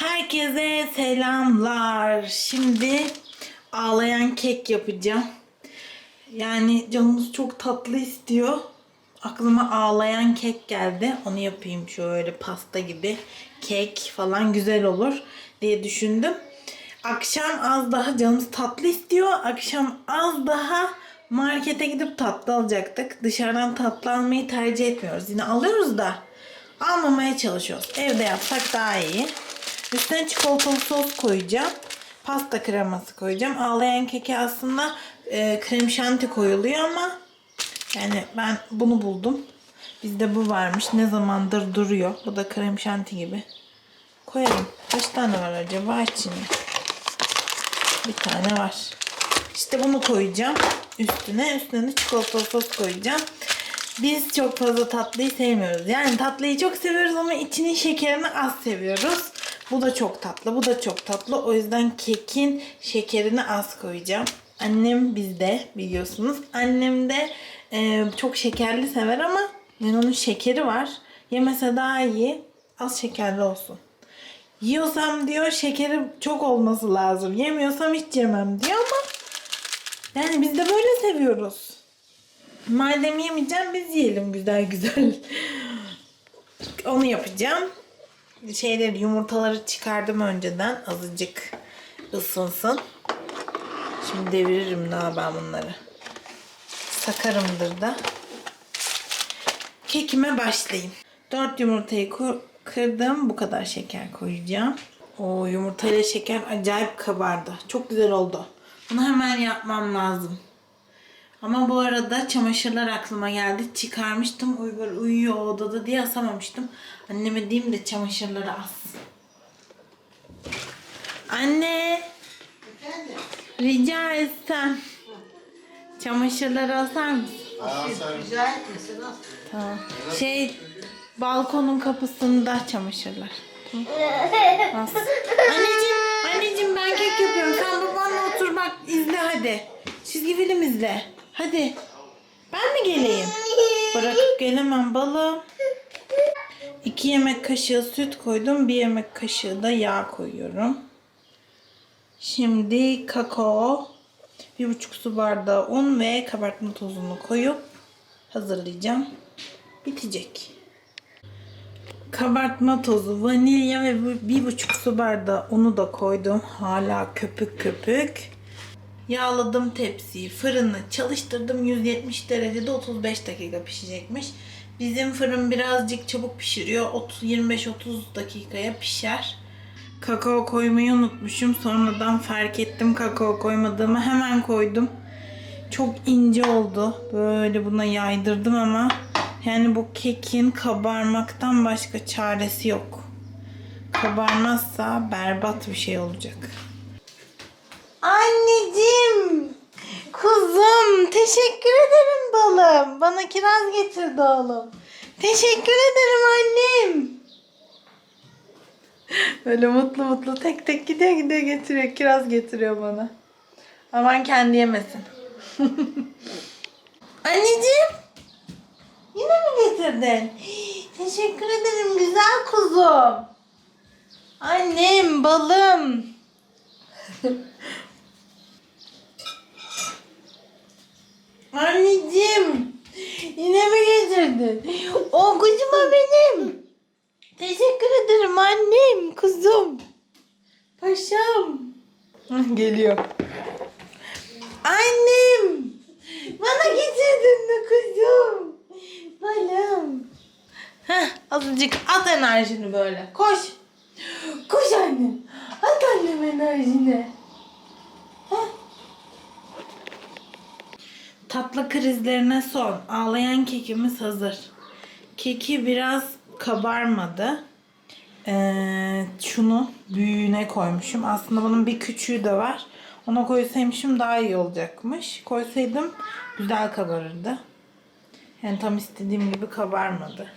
Herkese selamlar. Şimdi ağlayan kek yapacağım. Yani canımız çok tatlı istiyor. Aklıma ağlayan kek geldi. Onu yapayım şöyle pasta gibi. Kek falan güzel olur diye düşündüm. Akşam az daha canımız tatlı istiyor. Akşam az daha markete gidip tatlı alacaktık. Dışarıdan tatlı almayı tercih etmiyoruz. Yine alıyoruz da almamaya çalışıyoruz. Evde yapsak daha iyi. Üstüne çikolatalı sos koyacağım. Pasta kreması koyacağım. Ağlayan keke aslında e, krem şanti koyuluyor ama yani ben bunu buldum. Bizde bu varmış. Ne zamandır duruyor. Bu da krem şanti gibi. Koyalım. Kaç tane var acaba içinde? Bir tane var. İşte bunu koyacağım üstüne. Üstüne de çikolatalı sos koyacağım. Biz çok fazla tatlıyı sevmiyoruz. Yani tatlıyı çok seviyoruz ama içinin şekerini az seviyoruz. Bu da çok tatlı, bu da çok tatlı. O yüzden kekin şekerini az koyacağım. Annem bizde biliyorsunuz. Annem de e, çok şekerli sever ama yani onun şekeri var. Yemese daha iyi. Az şekerli olsun. Yiyorsam diyor şekeri çok olması lazım. Yemiyorsam hiç yemem diyor ama yani biz de böyle seviyoruz. Madem yemeyeceğim biz yiyelim güzel güzel. Onu yapacağım. Şeyleri yumurtaları çıkardım önceden azıcık ısınsın. Şimdi deviririm daha ben bunları. Sakarımdır da. Kekime başlayayım. 4 yumurtayı kırdım. Bu kadar şeker koyacağım. O yumurtayla şeker acayip kabardı. Çok güzel oldu. Bunu hemen yapmam lazım. Ama bu arada çamaşırlar aklıma geldi. Çıkarmıştım. Uygar uyuyor odada diye asamamıştım. Anneme diyeyim de çamaşırları as. Anne. Rica etsem. Çamaşırları asar mısın? Rica etmesin nasıl? Tamam. Şey balkonun kapısında çamaşırlar. Tamam. As. Anneciğim, anneciğim ben kek yapıyorum. Sen babanla otur bak izle hadi. Çizgi film izle. Hadi. Ben mi geleyim? Bırakıp gelemem balım. İki yemek kaşığı süt koydum. Bir yemek kaşığı da yağ koyuyorum. Şimdi kakao, bir buçuk su bardağı un ve kabartma tozunu koyup hazırlayacağım. Bitecek. Kabartma tozu, vanilya ve bir buçuk su bardağı unu da koydum. Hala köpük köpük. Yağladım tepsiyi. Fırını çalıştırdım. 170 derecede 35 dakika pişecekmiş. Bizim fırın birazcık çabuk pişiriyor. 30 25-30 dakikaya pişer. Kakao koymayı unutmuşum. Sonradan fark ettim kakao koymadığımı. Hemen koydum. Çok ince oldu. Böyle buna yaydırdım ama yani bu kekin kabarmaktan başka çaresi yok. Kabarmazsa berbat bir şey olacak. Anneciğim, kuzum, teşekkür ederim balım. Bana kiraz getirdi oğlum. Teşekkür ederim annem. Böyle mutlu mutlu tek tek gidiyor gidiyor getiriyor. Kiraz getiriyor bana. Aman kendi yemesin. Anneciğim. Yine mi getirdin? Teşekkür ederim güzel kuzum. Annem, balım. Anneciğim. Yine mi getirdin? O kuzum o benim. Teşekkür ederim annem, kuzum. Paşam. Geliyor. Annem. Bana getirdin de kuzum. Balım. Heh, azıcık at enerjini böyle. Koş. Koş annem. At annem enerjini. Heh. Tatlı krizlerine son. Ağlayan kekimiz hazır. Keki biraz kabarmadı. Ee, şunu büyüğüne koymuşum. Aslında bunun bir küçüğü de var. Ona koysaymışım daha iyi olacakmış. Koysaydım güzel kabarırdı. Yani tam istediğim gibi kabarmadı.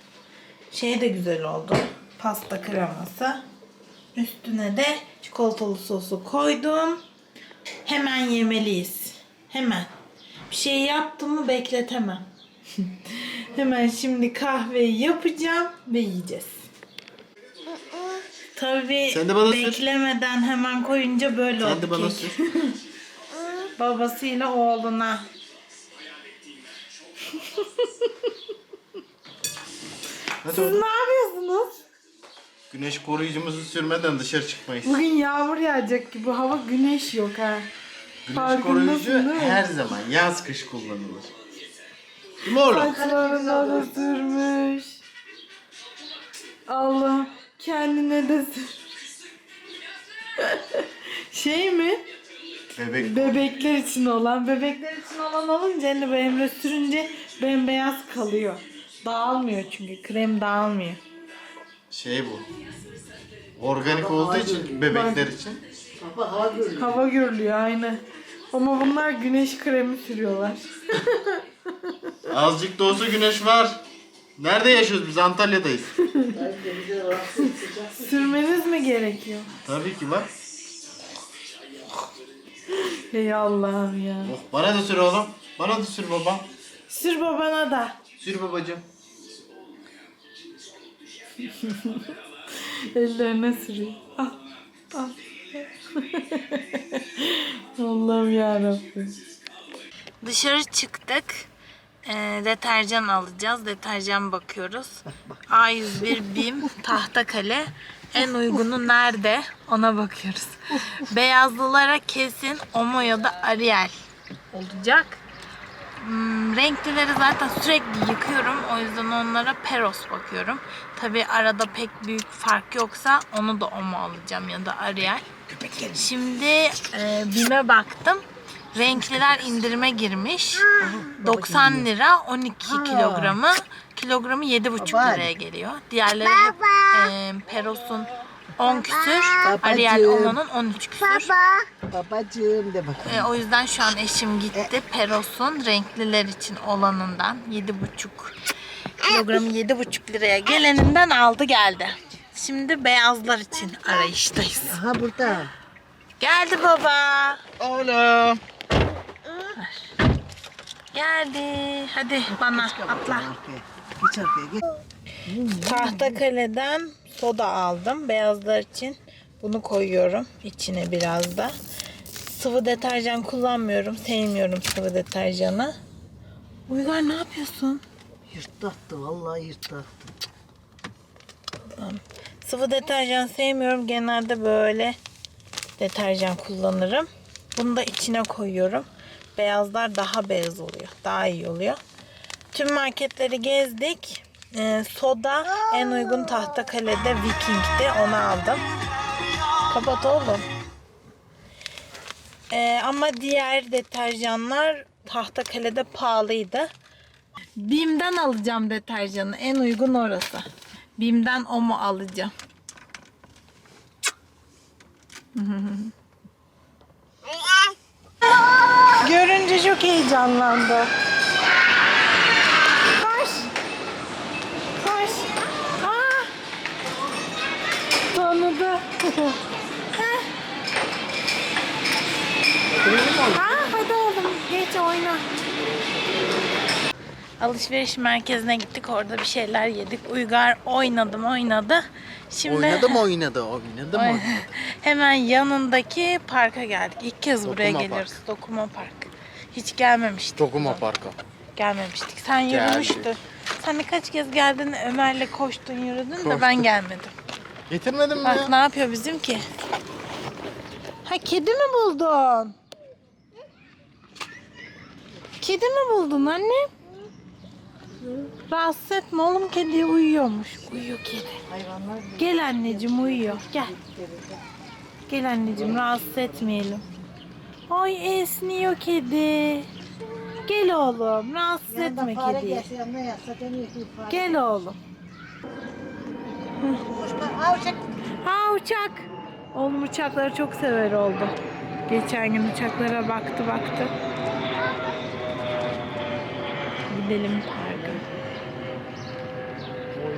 Şey de güzel oldu. Pasta kreması. Üstüne de çikolatalı sosu koydum. Hemen yemeliyiz. Hemen. Bir şey yaptım mı bekletemem. Hemen şimdi kahveyi yapacağım ve yiyeceğiz. Tabii Sen de bana sür. beklemeden hemen koyunca böyle Sen oldu de bana kek. sür. Babasıyla oğluna. Hadi Siz oğlum. ne yapıyorsunuz? Güneş koruyucumuzu sürmeden dışarı çıkmayız. Bugün yağmur yağacak gibi hava güneş yok ha. Güneş farkındasın koruyucu değil mi? her zaman yaz kış kullanılır. Değil mi oğlum? Saçlarına da sürmüş. Allah kendine de sür. şey mi? Bebek Bebekler için olan. Bebekler için olan olunca hani bu Emre sürünce bembeyaz kalıyor. Dağılmıyor çünkü. Krem dağılmıyor. şey bu. Organik olduğu için bebekler için. Baba hava görüyor. Hava görülüyor aynen. Ama bunlar güneş kremi sürüyorlar. Azıcık da olsa güneş var. Nerede yaşıyoruz biz? Antalya'dayız. Sürmeniz mi gerekiyor? Tabii ki var. Ey Allah'ım ya. Oh, bana da sür oğlum. Bana da sür baba. Sür babana da. Sür babacığım. Ellerine sürüyor. Al, al. Allah'ım yarabbim. Dışarı çıktık. Ee, deterjan alacağız. Deterjan bakıyoruz. A101 BİM Tahtakale. En uygunu nerede? Ona bakıyoruz. Beyazlılara kesin Omo ya da Ariel olacak. Hmm, renklileri zaten sürekli yıkıyorum. O yüzden onlara Peros bakıyorum. Tabi arada pek büyük fark yoksa onu da Omo alacağım ya da Ariel. Şimdi e, BİM'e baktım. Renkliler indirime girmiş. 90 lira 12 kilogramı. Kilogramı 7,5 Baba. liraya geliyor. Diğerleri hep e, Peros'un 10 küsür, Ariel olanın 13 küsür. Babacığım de bakın. E, o yüzden şu an eşim gitti. Peros'un renkliler için olanından 7,5 kilogramı 7,5 liraya geleninden aldı geldi. Şimdi beyazlar için arayıştayız. Aha burada. Geldi baba. Oğlum. Geldi. Hadi bana atla. Geç arkaya geç. Tahtakale'den soda aldım. Beyazlar için bunu koyuyorum içine biraz da. Sıvı deterjan kullanmıyorum. Sevmiyorum sıvı deterjanı. Uygar ne yapıyorsun? Yırttı attı vallahi yırttı attı. Sıvı deterjan sevmiyorum. Genelde böyle deterjan kullanırım. Bunu da içine koyuyorum. Beyazlar daha beyaz oluyor. Daha iyi oluyor. Tüm marketleri gezdik. Ee, soda en uygun Tahtakale'de Viking'di. Onu aldım. Kapat oğlum. Ee, ama diğer deterjanlar Tahtakale'de pahalıydı. Bim'den alacağım deterjanı. En uygun orası. Bim'den o mu alacağım? Görünce çok heyecanlandı. Koş. Koş. Aa. Tanıdı. ha, hadi oğlum geç oyna. Alışveriş merkezine gittik. Orada bir şeyler yedik. Uygar oynadım oynadı. Şimdi Oynadı mı oynadı? Oynadı mı? Oy- Hemen yanındaki parka geldik. İlk kez buraya Dokuma geliyoruz. Dokuma Park. Hiç gelmemiştik. Dokuma parka. Gelmemiştik. Sen yürümüştün. Sen birkaç kez geldin Ömer'le koştun yürüdün de Koştuk. ben gelmedim. Getirmedin mi Bak ya? ne yapıyor bizimki? Ha kedi mi buldun? Kedi mi buldun anne? Rahatsız etme oğlum kedi uyuyormuş. Uyuyor kedi. Hayvanlar Gel anneciğim uyuyor. Gel. Gel anneciğim rahatsız etmeyelim. Ay esniyor kedi. Gel oğlum rahatsız etme fare kediyi. gelse yanına yatsa demiyor ki fare. Gel oğlum. Bak. Aa uçak. Ha uçak. Oğlum uçakları çok sever oldu. Geçen gün uçaklara baktı baktı. Gidelim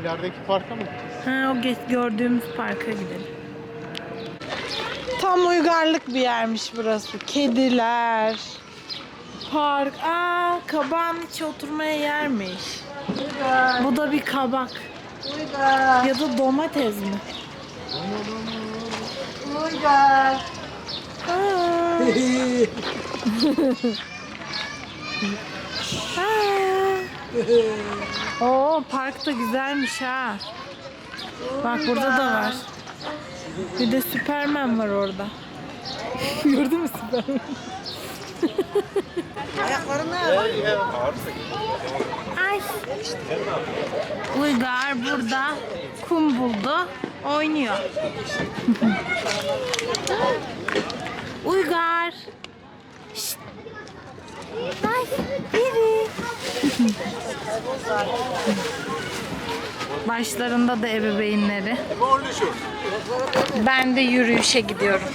ilerideki parka mı gideceğiz? Ha, o geç gördüğümüz parka gidelim. Tam uygarlık bir yermiş burası. Kediler, park. Aa, kabağın içi oturmaya yermiş. Uygar. Bu da bir kabak. Uygar. Ya da domates mi? Uygar. Oo park da güzelmiş ha. Bak burada da var. Bir de Süpermen var orada. Gördün mü Süpermen? Ayaklarına Ay. Uygar burada kum buldu. Oynuyor. Uygar. Şşt. Ay, biri. Başlarında da ebeveynleri. Ben de yürüyüşe gidiyorum.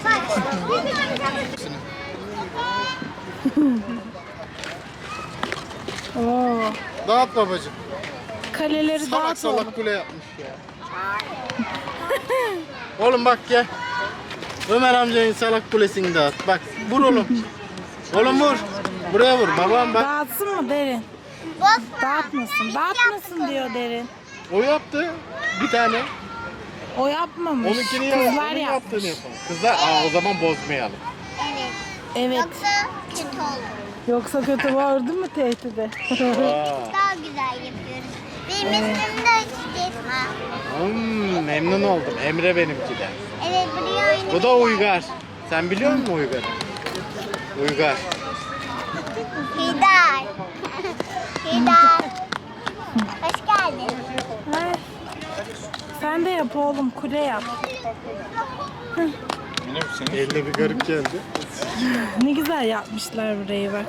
Oo, Dağıt babacığım. kaleleri Salak dağıt oğlum. salak kule yapmış ya. oğlum bak gel. Ömer amcanın salak kulesini dağıt. Bak vur oğlum. Oğlum vur. Buraya vur. Babam bak. Dağıtsın mı derin? Dağıtmasın. Dağıtmasın diyor derin. O yaptı. Bir tane. O yapmamış. Onunkini yap. Kızlar Onun yapmış. yaptığını yapalım. Kızlar aa o zaman bozmayalım. Evet. Evet. Yoksa kötü olur. Yoksa kötü vardı mı tehdide? Aa. Daha güzel yapıyoruz. Benim ismim de Esma. Hmm, memnun oldum. Emre benimki de. Evet buraya oyunu Bu da Uygar. Sen biliyor musun Uygar'ı? Uygar. Hidar. Hidar. Hoş geldin. Ay. Sen de yap oğlum kule yap. Eline bir garip geldi. Ne güzel yapmışlar burayı bak.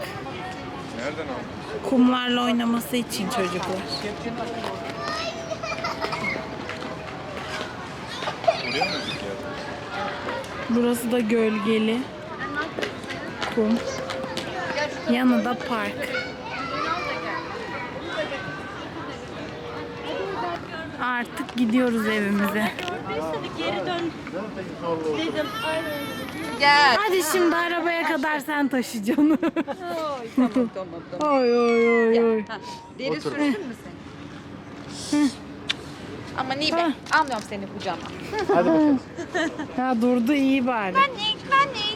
Nereden aldın? Kumlarla oynaması için çocuklar. Burası da gölgeli. Kum. Yanı da park. Artık gidiyoruz evimize. Hadi şimdi arabaya kadar sen taşıyacaksın. Oy oy oy oy. Deri sürsün mü sen? Ama iyi be. Almıyorum seni kucağıma. Hadi bakalım. Ha durdu iyi bari. Benlik, benlik.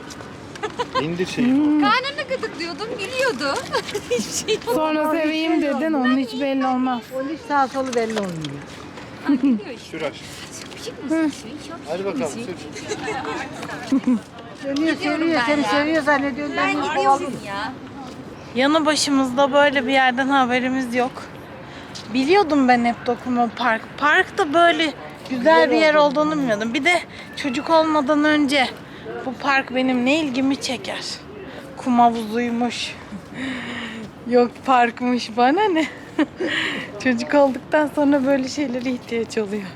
İndir şeyi. Karnını gıdıklıyordum, gülüyordu. Hiçbir şey yok. Sonra seveyim dedin onun hiç belli olmaz. onun hiç sağ solu belli olmuyor. Gülüyor işte. Sür aşkım. Mısın? Hadi bakalım sür. Dönüyor seviyor ben seni ya. seviyor zannediyor. Ben gidiyorum ya. Yanı başımızda böyle bir yerden haberimiz yok. Biliyordum ben hep Dokuma Park. Park da böyle güzel bir yer olduğunu bilmiyordum. Bir de çocuk olmadan önce bu park benim ne ilgimi çeker. Kum havuzuymuş. Yok parkmış bana ne. çocuk olduktan sonra böyle şeylere ihtiyaç oluyor.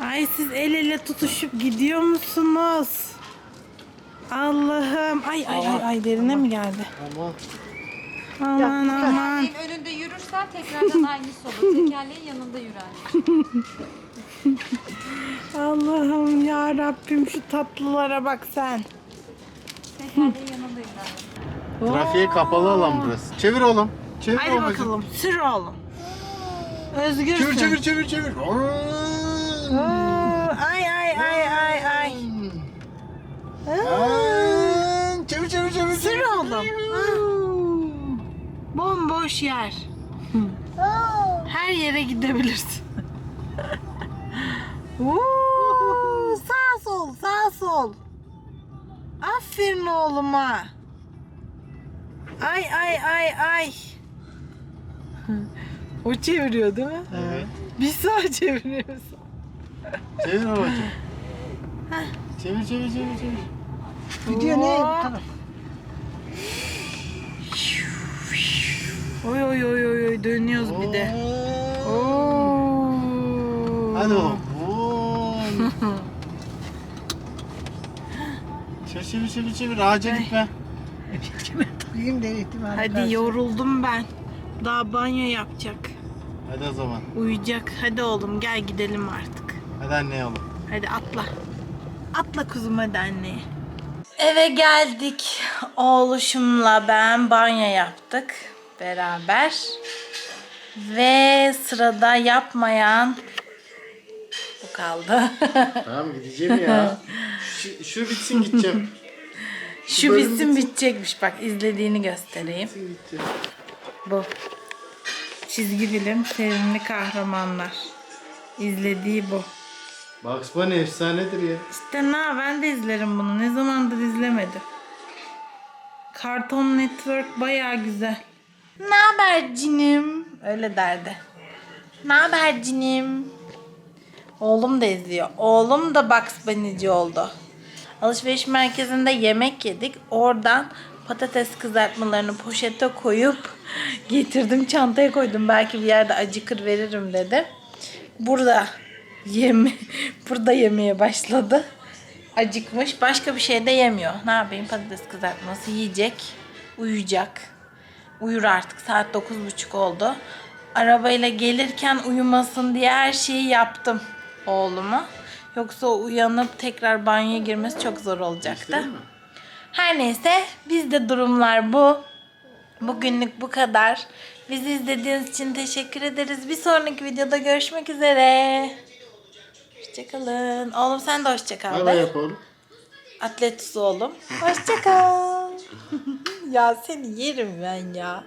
Ay siz el ele tutuşup gidiyor musunuz? Allah'ım. Ay ay ay, ay derine mi geldi? Aman. Aman aman. Önünde yürürsen tekrardan aynısı olur. Tekerleğin yanında yürü anne. Allah'ım ya Rabbim şu tatlılara bak sen. Tekerleğin yanında yürü anne. Trafiğe kapalı alan burası. Çevir oğlum. Çevir Hadi babacığım. bakalım sür oğlum. Özgürsün. Çevir çevir çevir çevir. Oo, ay ay ay ay ay. Aa, Çevir çevir çevir. Sür çevir. oğlum. Bomboş yer. Her yere gidebilirsin. Oo, sağ sol sağ sol. Aferin oğluma. Ay ay ay ay. O çeviriyor değil mi? Evet. Bir sağa çeviriyoruz. Çevir babacığım. Çevir çevir çevir çevir. Gidiyor ne? Tamam. Oy oy oy oy oy dönüyoruz bir de. Oo. Oo. Hadi oğlum. Oo. çevir çevir çevir çevir. Ağaca gitme. Takayım da ihtimalle. Hadi yoruldum ben. Daha banyo yapacak. Hadi o zaman. Uyuyacak. Hadi oğlum gel gidelim artık. Hadi anne oğlum. Hadi atla. Atla kuzum hadi anneye. Eve geldik. Oğluşumla ben banyo yaptık beraber. Ve sırada yapmayan bu kaldı. Tamam gideceğim ya. Şu, şu bitsin gideceğim. Şu bölüm bitsin bitecekmiş bak izlediğini göstereyim. Bitsin. Bu. Çizgi film sevimli kahramanlar. İzlediği bu. Bugs Bunny efsanedir ya. İşte na ben de izlerim bunu. Ne zamandır izlemedim. Cartoon Network baya güzel. Ne haber cinim? Öyle derdi. Ne haber cinim? Oğlum da izliyor. Oğlum da Bugs Bunny'ci oldu. Alışveriş merkezinde yemek yedik. Oradan patates kızartmalarını poşete koyup getirdim çantaya koydum. Belki bir yerde acıkır veririm dedim. Burada yeme burada yemeye başladı. Acıkmış. Başka bir şey de yemiyor. Ne yapayım patates kızartması yiyecek. Uyuyacak. Uyur artık. Saat 9.30 oldu. Arabayla gelirken uyumasın diye her şeyi yaptım oğluma. Yoksa uyanıp tekrar banyoya girmesi çok zor olacaktı. Her neyse bizde durumlar bu. Bugünlük bu kadar. Bizi izlediğiniz için teşekkür ederiz. Bir sonraki videoda görüşmek üzere. Hoşçakalın. Oğlum sen de hoşçakal Bay bay de. yap oğlum. Atletus oğlum. Hoşçakal. ya seni yerim ben ya.